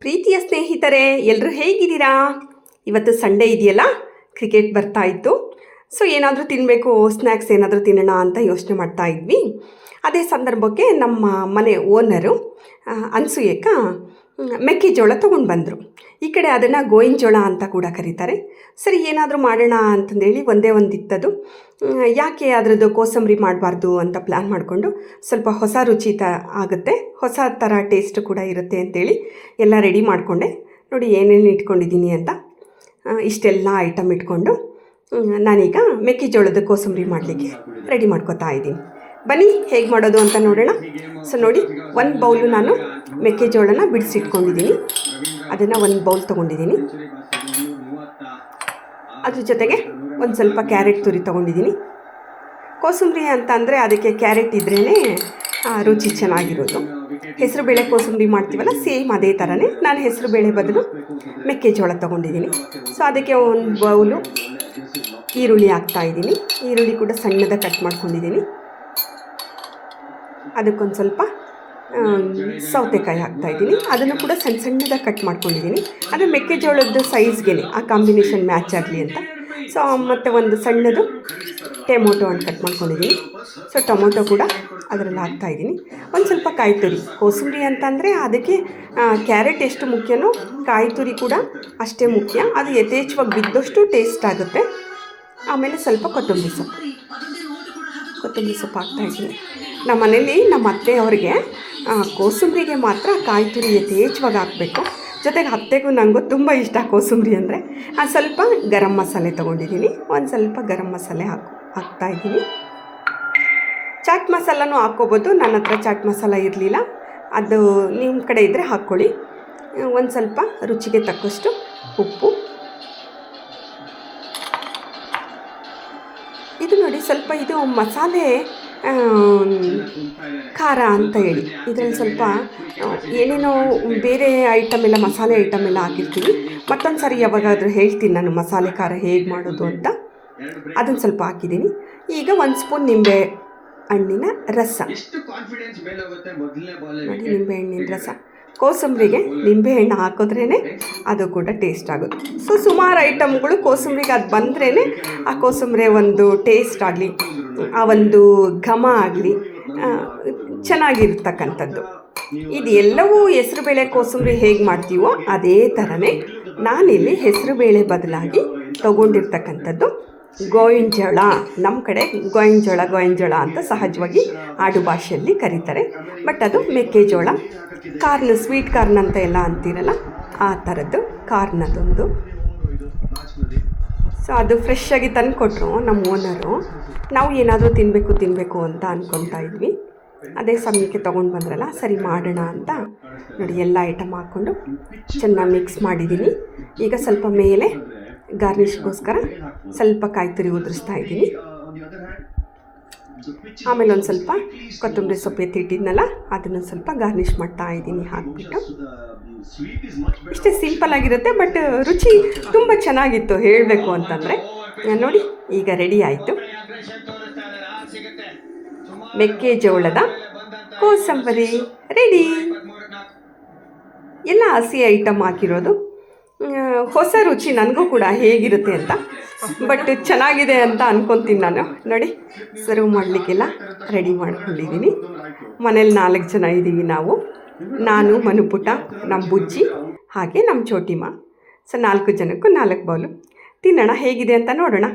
ಪ್ರೀತಿಯ ಸ್ನೇಹಿತರೆ ಎಲ್ಲರೂ ಹೇಗಿದ್ದೀರಾ? ಇವತ್ತು ಸಂಡೇ ಇದೆಯಲ್ಲ? ಕ್ರಿಕೆಟ್ ಬರ್ತಾ ಇತ್ತು. ಸೊ ಏನಾದರೂ ತಿನ್ನಬೇಕು ಸ್ನ್ಯಾಕ್ಸ್ ಏನಾದರೂ ತಿನ್ನೋಣ ಅಂತ ಯೋಚನೆ ಮಾಡ್ತಾ ಇದ್ವಿ. ಅದೇ ಸಂದರ್ಭಕ್ಕೆ ನಮ್ಮ ಮನೆ ಓನರು ಅನ್ಸೂಯಕ್ಕ ಮೆಕ್ಕೆಜೋಳ ತೊಗೊಂಡು ಬಂದರು. ಈ ಕಡೆ ಅದನ್ನು ಗೋವಿನ ಜೋಳ ಅಂತ ಕೂಡ ಕರೀತಾರೆ. ಸರಿ, ಏನಾದರೂ ಮಾಡೋಣ ಅಂತಂದೇಳಿ ಒಂದೇ ಒಂದು ಇತ್ತದು ಯಾಕೆ ಅದರದ್ದು ಕೋಸಂಬರಿ ಮಾಡಬಾರ್ದು ಅಂತ ಪ್ಲ್ಯಾನ್ ಮಾಡಿಕೊಂಡು ಸ್ವಲ್ಪ ಹೊಸ ರುಚಿ ತ ಆಗುತ್ತೆ. ಹೊಸ ಥರ ಟೇಸ್ಟ್ ಕೂಡ ಇರುತ್ತೆ ಅಂತೇಳಿ ಎಲ್ಲ ರೆಡಿ ಮಾಡಿಕೊಂಡೆ. ನೋಡಿ, ಏನೇನು ಇಟ್ಕೊಂಡಿದ್ದೀನಿ ಅಂತ. ಇಷ್ಟೆಲ್ಲ ಐಟಮ್ ಇಟ್ಕೊಂಡು ನಾನೀಗ ಮೆಕ್ಕೆಜೋಳದ ಕೋಸಂಬರಿ ಮಾಡಲಿಕ್ಕೆ ರೆಡಿ ಮಾಡ್ಕೋತಾ ಇದ್ದೀನಿ. ಬನ್ನಿ, ಹೇಗೆ ಮಾಡೋದು ಅಂತ ನೋಡೋಣ. ಸೊ ನೋಡಿ, ಒಂದು ಬೌಲು ನಾನು ಮೆಕ್ಕೆಜೋಳನ ಬಿಡಿಸಿಟ್ಕೊಂಡಿದ್ದೀನಿ. ಅದನ್ನು ಒಂದು ಬೌಲ್ ತೊಗೊಂಡಿದ್ದೀನಿ. ಅದ್ರ ಜೊತೆಗೆ ಒಂದು ಸ್ವಲ್ಪ ಕ್ಯಾರೆಟ್ ತುರಿ ತೊಗೊಂಡಿದ್ದೀನಿ. ಕೋಸಂಬರಿ ಅಂತ ಅಂದರೆ ಅದಕ್ಕೆ ಕ್ಯಾರೆಟ್ ಇದ್ರೇ ರುಚಿ ಚೆನ್ನಾಗಿರೋದು. ಹೆಸರುಬೇಳೆ ಕೋಸಂಬರಿ ಮಾಡ್ತೀವಲ್ಲ, ಸೇಮ್ ಅದೇ ಥರನೇ ನಾನು ಹೆಸರುಬೇಳೆ ಬದಲು ಮೆಕ್ಕೆಜೋಳ ತೊಗೊಂಡಿದ್ದೀನಿ. ಸೊ ಅದಕ್ಕೆ ಒಂದು ಬೌಲು ಈರುಳ್ಳಿ ಹಾಕ್ತಾಯಿದ್ದೀನಿ ಈರುಳ್ಳಿ ಕೂಡ ಸಣ್ಣದ ಕಟ್ ಮಾಡ್ಕೊಂಡಿದ್ದೀನಿ. ಅದಕ್ಕೊಂದು ಸ್ವಲ್ಪ ಸೌತೆಕಾಯಿ ಹಾಕ್ತಾ ಇದ್ದೀನಿ. ಅದನ್ನು ಕೂಡ ಸಣ್ಣ ಸಣ್ಣದಾಗಿ ಕಟ್ ಮಾಡ್ಕೊಂಡಿದ್ದೀನಿ. ಅಂದರೆ ಮೆಕ್ಕೆಜೋಳದ ಸೈಜ್ಗೆ ಆ ಕಾಂಬಿನೇಷನ್ ಮ್ಯಾಚ್ ಆಗಲಿ ಅಂತ. ಸೊ ಮತ್ತು ಒಂದು ಸಣ್ಣದು ಟೊಮೊಟೊ ಅಂತ ಕಟ್ ಮಾಡ್ಕೊಂಡಿದ್ದೀನಿ. ಸೊ ಟೊಮೊಟೊ ಕೂಡ ಅದರಲ್ಲಿ ಹಾಕ್ತಾ ಇದ್ದೀನಿ. ಒಂದು ಸ್ವಲ್ಪ ಕಾಯಿ ತುರಿ ಕೋಸಂಬರಿ ಅಂತಂದರೆ ಅದಕ್ಕೆ ಕ್ಯಾರೆಟ್ ಎಷ್ಟು ಮುಖ್ಯನೋ ಕಾಯಿ ತುರಿ ಕೂಡ ಅಷ್ಟೇ ಮುಖ್ಯ. ಅದು ಯಥೇಚ್ಛವಾಗಿ ಬಿದ್ದಷ್ಟು ಟೇಸ್ಟ್ ಆಗುತ್ತೆ. ಆಮೇಲೆ ಸ್ವಲ್ಪ ಕೊತ್ತಂಬರಿ ಸೊಪ್ಪು. ಕೊತ್ತಂಬರಿ ಸೊಪ್ಪು ಹಾಕ್ತಾ ಇದ್ದೀನಿ. ನಮ್ಮ ಮನೇಲಿ ನಮ್ಮ ಅತ್ತೆ ಅವರಿಗೆ ಕೋಸಂಬರಿಗೆ ಮಾತ್ರ ಕಾಯಿ ತುರಿ ಯಥೇಚ್ಛವಾಗಿ ಹಾಕಬೇಕು. ಜೊತೆಗೆ ಅತ್ತೆಗೂ ನನಗೂ ತುಂಬ ಇಷ್ಟ ಕೋಸಂಬರಿ ಅಂದರೆ. ಸ್ವಲ್ಪ ಗರಂ ಮಸಾಲೆ ತೊಗೊಂಡಿದ್ದೀನಿ. ಒಂದು ಸ್ವಲ್ಪ ಗರಂ ಮಸಾಲೆ ಹಾಕು, ಹಾಕ್ತಾ ಇದ್ದೀನಿ. ಚಾಟ್ ಮಸಾಲನೂ ಹಾಕ್ಕೋಬೋದು. ನನ್ನ ಹತ್ರ ಚಾಟ್ ಮಸಾಲ ಇರಲಿಲ್ಲ. ಅದು ನಿಮ್ಮ ಕಡೆ ಇದ್ದರೆ ಹಾಕ್ಕೊಳ್ಳಿ. ಒಂದು ಸ್ವಲ್ಪ ರುಚಿಗೆ ತಕ್ಕಷ್ಟು ಉಪ್ಪು ಇದು ನೋಡಿ ಸ್ವಲ್ಪ ಇದು ಮಸಾಲೆ ಖಾರ ಅಂತ ಹೇಳಿ. ಇದರಲ್ಲಿ ಸ್ವಲ್ಪ ಏನೇನೋ ಬೇರೆ ಐಟಮ್ ಎಲ್ಲ ಮಸಾಲೆ ಐಟಮ್ ಎಲ್ಲ ಹಾಕಿರ್ತೀವಿ. ಮತ್ತೊಂದು ಸಾರಿ ಯಾವಾಗಾದರೂ ಹೇಳ್ತೀನಿ ನಾನು ಮಸಾಲೆ ಖಾರ ಹೇಗೆ ಮಾಡೋದು ಅಂತ. ಅದನ್ನು ಸ್ವಲ್ಪ ಹಾಕಿದ್ದೀನಿ. ಈಗ ಒಂದು ಸ್ಪೂನ್ ನಿಂಬೆ ಹಣ್ಣಿನ ರಸ. ನೋಡಿ ನಿಂಬೆ ಹಣ್ಣಿನ ರಸ. ಕೋಸಂಬರಿಗೆ ನಿಂಬೆ ಹಣ್ಣು ಹಾಕಿದ್ರೇ ಅದು ಕೂಡ ಟೇಸ್ಟ್ ಆಗುತ್ತೆ. ಸೊ ಸುಮಾರು ಐಟಮ್ಗಳು ಕೋಸಂಬರಿಗೆ ಅದು ಬಂದ್ರೇ ಆ ಕೋಸಂಬರಿ ಒಂದು ಟೇಸ್ಟ್ ಆಗಲಿ, ಆ ಒಂದು ಘಮ ಆಗಲಿ ಚೆನ್ನಾಗಿರ್ತಕ್ಕಂಥದ್ದು. ಇದು ಎಲ್ಲವೂ ಹೆಸರುಬೇಳೆ ಕೋಸಂಬರಿ ಹೇಗೆ ಮಾಡ್ತೀವೋ ಅದೇ ಥರನೇ ನಾನಿಲ್ಲಿ ಹೆಸರುಬೇಳೆ ಬದಲಾಗಿ ತೊಗೊಂಡಿರ್ತಕ್ಕಂಥದ್ದು. ಗೋವಿನ ಜೋಳ ನಮ್ಮ ಕಡೆ ಗೋವಿನ ಜೋಳ ಗೋವಿನ ಜೋಳ ಅಂತ ಸಹಜವಾಗಿ ಆಡು ಭಾಷೆಯಲ್ಲಿ ಕರೀತಾರೆ. ಬಟ್ ಅದು ಮೆಕ್ಕೆಜೋಳ. ಕಾರ್ನ್, ಸ್ವೀಟ್ ಕಾರ್ನ್ ಅಂತ ಎಲ್ಲ ಅಂತೀರಲ್ಲ, ಆ ಥರದ್ದು ಕಾರ್ನ್ ಅದೊಂದು ಸೊ ಅದು ಫ್ರೆಶ್ ಆಗಿ ತಂದು ಕೊಟ್ಟರು ನಮ್ಮ ಓನರು ನಾವು ಏನಾದರೂ ತಿನ್ನಬೇಕು ತಿನ್ನಬೇಕು ಅಂತ ಅಂದ್ಕೊತಾ ಇದ್ವಿ. ಅದೇ ಸಮಯಕ್ಕೆ ತೊಗೊಂಡು ಬಂದ್ರಲ್ಲ, ಸರಿ ಮಾಡೋಣ ಅಂತ ನೋಡಿ, ಎಲ್ಲ ಐಟಮ್ ಹಾಕ್ಕೊಂಡು ಚೆನ್ನಾಗಿ ಮಿಕ್ಸ್ ಮಾಡಿದ್ದೀನಿ ಈಗ ಸ್ವಲ್ಪ ಮೇಲೆ ಗಾರ್ನಿಷ್ಗೋಸ್ಕರ ಸ್ವಲ್ಪ ಕಾಯಿ ತುರಿ ಉದುರಿಸ್ತಾ ಇದ್ದೀನಿ. ಆಮೇಲೆ ಒಂದು ಸ್ವಲ್ಪ ಕೊತ್ತಂಬರಿ ಸೊಪ್ಪು ಎತ್ತಿಟ್ಟಿದ್ನಲ್ಲ ಅದನ್ನು ಸ್ವಲ್ಪ ಗಾರ್ನಿಷ್ ಮಾಡ್ತಾ ಇದ್ದೀನಿ ಹಾಕ್ಬಿಟ್ಟು. ಇಷ್ಟೇ ಸಿಂಪಲ್ ಆಗಿರುತ್ತೆ, ಬಟ್ ರುಚಿ ತುಂಬ ಚೆನ್ನಾಗಿತ್ತು ಹೇಳಬೇಕು ಅಂತಂದರೆ. ನೋಡಿ, ಈಗ ರೆಡಿ ಆಯಿತು. ಮೆಕ್ಕೆಜೋಳದ ಕೋಸಂಬರಿ, ರೆಡಿ. ಎಲ್ಲ ಹಸಿ ಐಟಮ್ ಹಾಕಿರೋದು ಹೊಸ ರುಚಿ ನನಗೂ ಕೂಡ ಹೇಗಿರುತ್ತೆ ಅಂತ. ಬಟ್ ಚೆನ್ನಾಗಿದೆ ಅಂತ ಅನ್ಕೊತೀನಿ ನಾನು. ನೋಡಿ ಸರ್ವ್ ಮಾಡಲಿಕ್ಕೆಲ್ಲ ರೆಡಿ ಮಾಡ್ಕೊಂಡಿದ್ದೀನಿ. ಮನೇಲಿ ನಾಲ್ಕು ಜನ ಇದ್ದೀವಿ ನಾವು. ನಾನು ಮನುಪುಟ ನಮ್ಮ ಬುಜ್ಜಿ, ಹಾಗೆ ನಮ್ಮ ಚೋಟಿಮ್ಮ ಸೊ ನಾಲ್ಕು ಜನಕ್ಕೂ ನಾಲ್ಕು ಬೌಲು ತಿನ್ನೋಣ, ಹೇಗಿದೆ ಅಂತ ನೋಡೋಣ.